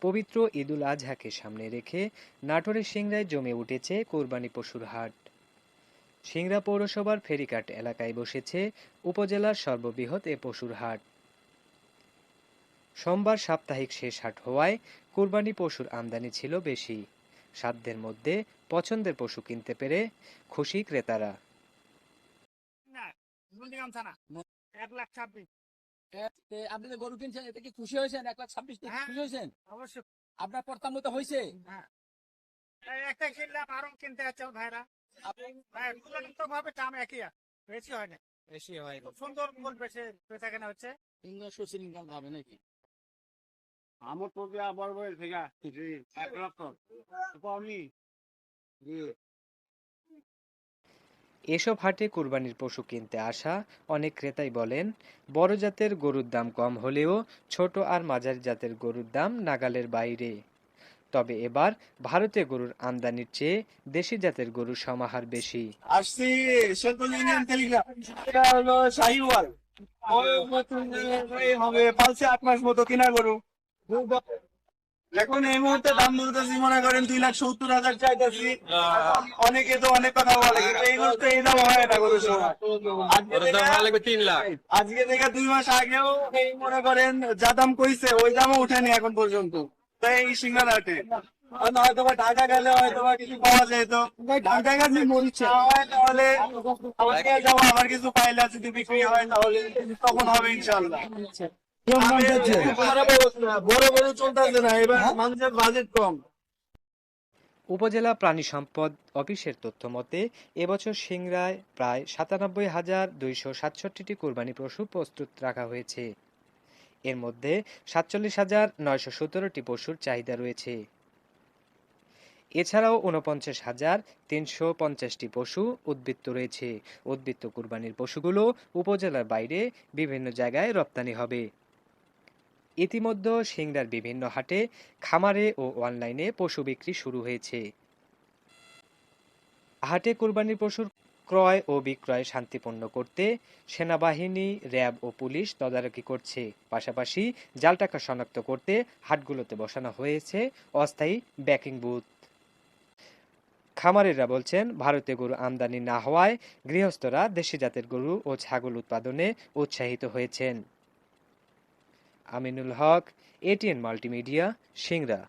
পবিত্র ঈদুল আজহাকে সামনে রেখে নাটোরের সিংড়ায় জমে উঠেছে কোরবানি পশুর হাট। সিংড়া পৌরসভার ফেরিকাট এলাকায় বসেছে উপজেলার সর্ববৃহৎ এ পশুর হাট। সোমবার সাপ্তাহিক শেষ হাট হওয়ায় কোরবানি পশুর আমদানি ছিল বেশি। সাধ্যের মধ্যে পছন্দের পশু কিনতে পেরে খুশি ক্রেতারা। আপনি যে গরু কিনছেন এতে কি খুশি হয়েছেন? এক লাখ ছাব্বিশ হ্যাঁ। খুশি হয়েছেন? অবশ্যই। আপনার প্রত্যামূল্য হয়েছে। হ্যাঁ। একটা কিনলাম আরও কিনতে যাচ্ছে ভাইরা। আপনি ভাই তুলনামূলক ভাবে দাম একই বেশি হয় না। বেশি হয় খুব সুন্দর ফুল বেশি বেচা কেনা হচ্ছে। ইংলিশ সুশীল ইনকাম হবে নাকি? আমার তো বড় থেকে এক লক্ষ। এসব হাটে কুরবানির পশু কিনতে আসা অনেক ক্রেতাই বলেন, বড় জাতের গরুর দাম কম হলেও ছোট আর মাঝারি জাতের গরুর দাম নাগালের বাইরে। তবে এবার ভারতে গরুর আমদানির চেয়ে দেশি জাতের গরুর সমাহার বেশি। আসছি এখন এই মুহূর্তে দাম বলতেছি মনে করেন দুই লাখ সত্তর হাজার চাইতেছি। অনেকে তো অনেক কথা বলে কিন্তু এই মুহূর্তে এই দাম হয় না গরুর সময় তিন লাখ। আজকে থেকে দুই মাস আগেও এই মনে করেন যা দাম কইছে ওই দামও উঠেনি এখন পর্যন্ত। তো এই সিঙ্গার হাটে হয়তো বা ঢাকা গেলে হয়তো বা কিছু পাওয়া যেত। ঢাকা গেলে মরিচ্ছে তাহলে যাব আমার কিছু পাইলে যদি বিক্রি হয় তাহলে তখন হবে ইনশাল্লাহ কম। উপজেলা প্রাণী সম্পদ অফিসের তথ্য মতে এবছর সিংড়ায় প্রায় সাতানব্বই হাজার দুইশো সাতষট্টিটি কোরবানি পশু প্রস্তুত রাখা হয়েছে। এর মধ্যে সাতচল্লিশ হাজার নয়শো সতেরোটি পশুর চাহিদা রয়েছে। এছাড়াও উনপঞ্চাশ হাজার তিনশো পঞ্চাশটি পশু উদ্বৃত্ত রয়েছে। উদ্বৃত্ত কুরবানির পশুগুলো উপজেলার বাইরে বিভিন্ন জায়গায় রপ্তানি হবে। ইতিমধ্যে সিংড়ার বিভিন্ন হাটে খামারে ও অনলাইনে পশু বিক্রি শুরু হয়েছে। হাটে কোরবানির পশুর ক্রয় ও বিক্রয় শান্তিপূর্ণ করতে সেনাবাহিনী, র্যাব ও পুলিশ তদারকি করছে। পাশাপাশি জাল টাকা শনাক্ত করতে হাটগুলোতে বসানো হয়েছে অস্থায়ী ব্যাকিং বুথ। খামারিরা বলছেন, ভারতে গরু আমদানি না হওয়ায় গৃহস্থরা দেশি জাতের গরু ও ছাগল উৎপাদনে উৎসাহিত হয়েছেন। Aminul Haque ATN multimedia Singra.